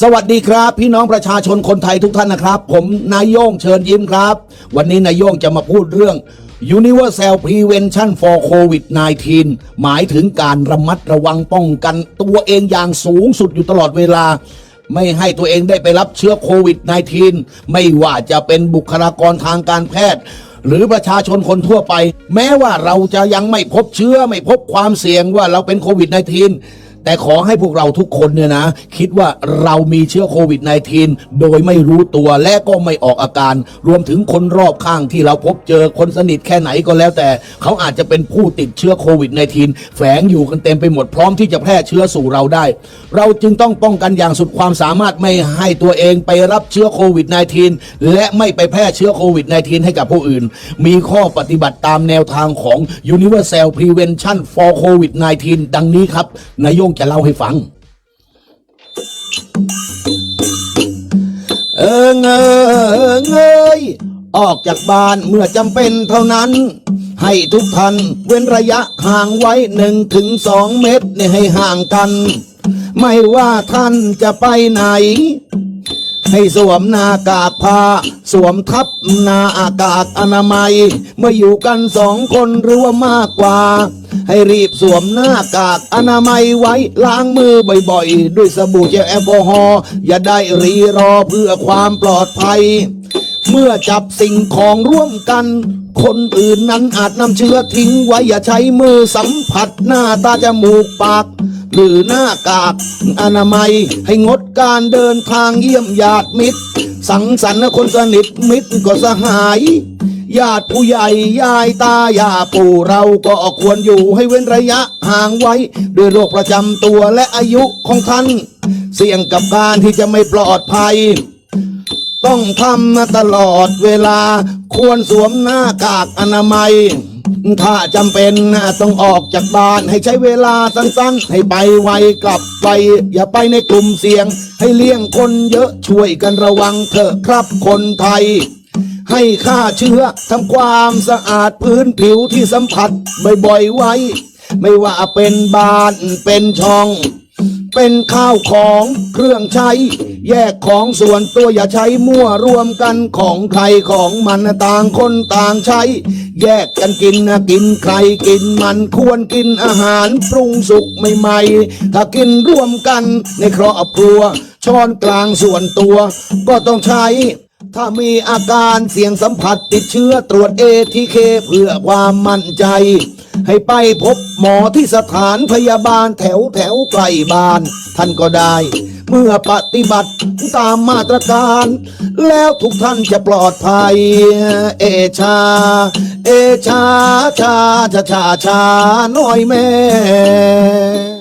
สวัสดีครับ พี่น้องประชาชนคนไทยทุกท่านนะครับ ผมนายโย่งเชิญยิ้มครับ วันนี้นายโย่งจะมาพูดเรื่อง Universal Prevention for COVID-19 หมายถึงการระมัดระวังป้องกันตัวเองอย่างสูงสุดอยู่ตลอดเวลา ไม่ให้ตัวเองได้ไปรับเชื้อโควิด -19 ไม่ว่าจะเป็นบุคลากรทางการแพทย์ หรือประชาชนคนทั่วไป แม้ว่าเราจะยังไม่พบเชื้อไม่พบความเสี่ยงว่าเราเป็นโควิด -19 แต่ขอให้พวกเราทุกคนเนี่ยนะ คิดว่าเรามีเชื้อโควิด -19 โดยไม่รู้ตัวและก็ไม่ออกอาการ รวมถึงคนรอบข้างที่เราพบเจอคนสนิทแค่ไหนก็แล้วแต่ เขาอาจจะเป็นผู้ติดเชื้อโควิด -19 แฝงอยู่กันเต็มไปหมดพร้อมที่จะแพร่เชื้อสู่เราได้ เราจึงต้องป้องกันอย่างสุดความสามารถไม่ให้ตัวเองไปรับเชื้อโควิด -19 และไม่ไปแพร่เชื้อโควิด -19 ให้กับผู้อื่น มีข้อปฏิบัติตามแนวทางของ Universal Prevention for COVID-19 ดังนี้ครับนายโยงจะเล่าให้ฟัง เออเงอเงยออกจากบ้านเมื่อจำเป็นเท่านั้น ให้ทุกท่านเว้นระยะห่างไว้หนึ่งถึงสองเมตรเนี่ยให้ห่างกัน ไม่ว่าท่านจะไปไหน ให้สวมหน้ากากผ้า สวมทับหน้าอากากอนามัย เมื่ออยู่กันสองคนหรือว่ามากกว่า ให้รีบสวมหน้ากากอนามัยไว้ล้างมือบ่อยๆ ด้วยสบู่เจลแอลกอฮอล์อย่าได้รีรอเพื่อความปลอดภัย เมื่อจับสิ่งของร่วมกัน คนอื่นนั้นอาจนำเชื้อทิ้งไว้อย่าใช้มือสัมผัสหน้าตาจมูกปากหรือหน้ากากอนามัยให้งดการเดินทางเยี่ยมญาติมิตร สังสรรค์คนสนิทมิตรก็สหาย ญาติผู้ใหญ่ยายตายาปู่เราก็ควรอยู่ให้เว้นระยะห่างไว้ ด้วยโรคประจำตัวและอายุของท่าน เสี่ยงกับการที่จะไม่ปลอดภัย ต้องทำตลอดเวลาควรสวมหน้ากากอนามัย ถ้าจำเป็นต้องออกจากบ้านให้ใช้เวลาสั้นๆ ให้ไปไวกลับไป อย่าไปในกลุ่มเสี่ยง ให้เลี่ยงคนเยอะช่วยกันระวังเถอะครับคนไทย ให้ฆ่าเชื้อทำความสะอาดพื้นผิวที่สัมผัสบ่อยๆไว้ ไม่ว่าเป็นบ้านเป็นช่อง เป็นข้าวของเครื่องใช้ แยกของส่วนตัวอย่าใช้มั่วรวมกันของใครของมันต่างคนต่างใช้ แยกกันกินนะกินใครกินมันควรกินอาหารปรุงสุกใหม่ๆ ถ้ากินร่วมกันในครอบครัวช้อนกลางส่วนตัวก็ต้องใช้ ถ้ามีอาการเสี่ยงสัมผัสติดเชื้อตรวจเอทีเคเพื่อความมั่นใจ ให้ไปพบหมอที่สถานพยาบาลแถวแถวใกล้บ้าน ท่านก็ได้ เมื่อปฏิบัติตามมาตรการ แล้วทุกท่านจะปลอดภัย เอชา เอชาชาชาชาชาหน่อยแม่